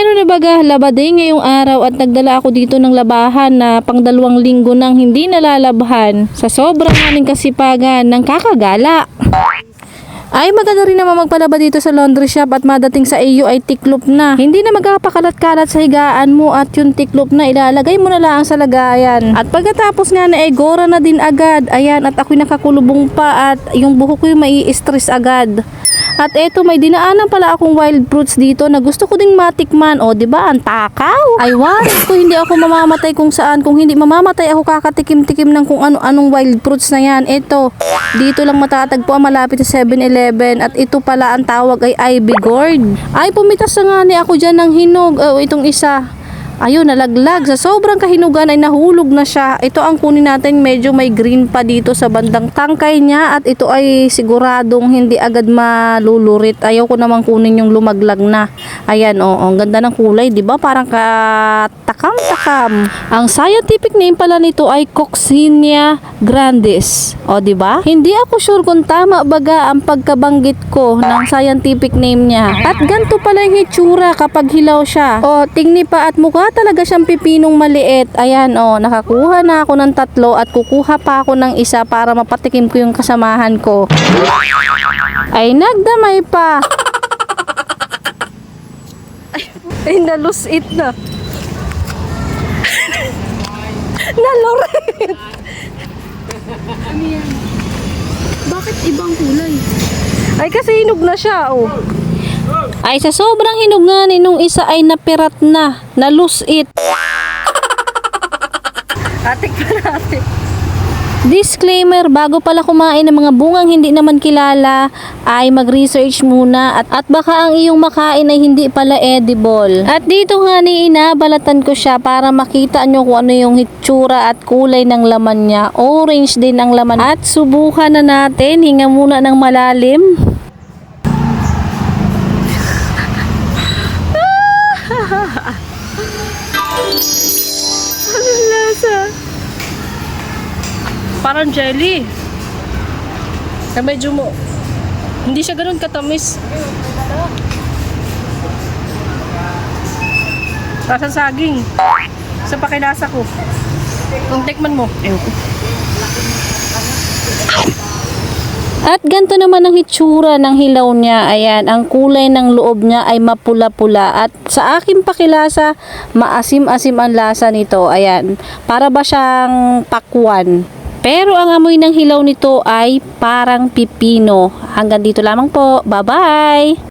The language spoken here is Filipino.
Pero nabaga, labaday ngayong araw at nagdala ako dito ng labahan na pang dalawang linggo nang hindi nalalabhan sa sobrang aming kasipagan ng kakagala. Ay maganda rin naman magpalaba dito sa laundry shop at madating sa iyo ay tiklop na. Hindi na magkapakalat-kalat sa higaan mo at yung tiklop na ilalagay mo na lang sa lagayan. At pagkatapos nga na eh, gora na din agad. Ayan at ako'y nakakulubong pa at yung buhok ko yung mai-stress agad. At eto may dinaanan pala akong wild fruits dito na gusto ko ding matikman. O, di ba? Ang takaw. Ay, waras ko hindi ako mamamatay kung saan. Kung hindi mamamatay ako kakatikim-tikim ng kung ano-anong wild fruits na yan. Eto, dito lang matatagpo ang malapit sa 7-Eleven. At ito pala ang tawag ay Ivy Gourd. Ay, pumitas na nga ni ako dyan ng hinog. O, itong isa. Ayun, nalaglag. Sa sobrang kahinugan ay nahulog na siya. Ito ang kunin natin. Medyo may green pa dito sa bandang tangkay niya. At ito ay siguradong hindi agad malulurit. Ayaw ko namang kunin yung lumaglag na. Ayan, oo. Ang ganda ng kulay, di ba? Parang katakam-takam. Ang scientific name pala nito ay Coccinia grandis. O, di ba? Hindi ako sure kung tama baga ang pagkabanggit ko ng scientific name niya. At ganito pala yung hitsura kapag hilaw siya. O, tingni pa at mukha talaga siyang pipinong maliit. Ayan, o, nakakuha na ako ng tatlo at kukuha pa ako ng isa para mapatikim ko yung kasamahan ko. Ay, nagdamay pa. Ay, nalus it na. Nalurit. Bakit ibang kulay? Ay, kasi hinog na siya, oh. Ay, sa sobrang hinog nga ni nung isa ay napirat na. Nalus it. Atik pa natin. Disclaimer, bago pala kumain ng mga bungang hindi naman kilala, ay mag-research muna at, at baka ang iyong makain ay hindi pala edible. At dito nga ni inabalatan ko siya para makita nyo kung ano yung hitsura at kulay ng laman niya. Orange din ang laman. At subukan na natin, hinga muna ng malalim. Parang jelly. Na medyo mo... Hindi siya ganun katamis. Lasa saging. Sa pakilasa ko. Kung tikman mo. Ewan ko. At ganito naman ang hitsura ng hilaw niya. Ayan, ang kulay ng loob niya ay mapula-pula. At sa aking pakilasa, maasim-asim ang lasa nito. Ayan, para ba siyang pakwan. Pero ang amoy ng hilaw nito ay parang pipino. Hanggang dito lamang po. Bye-bye!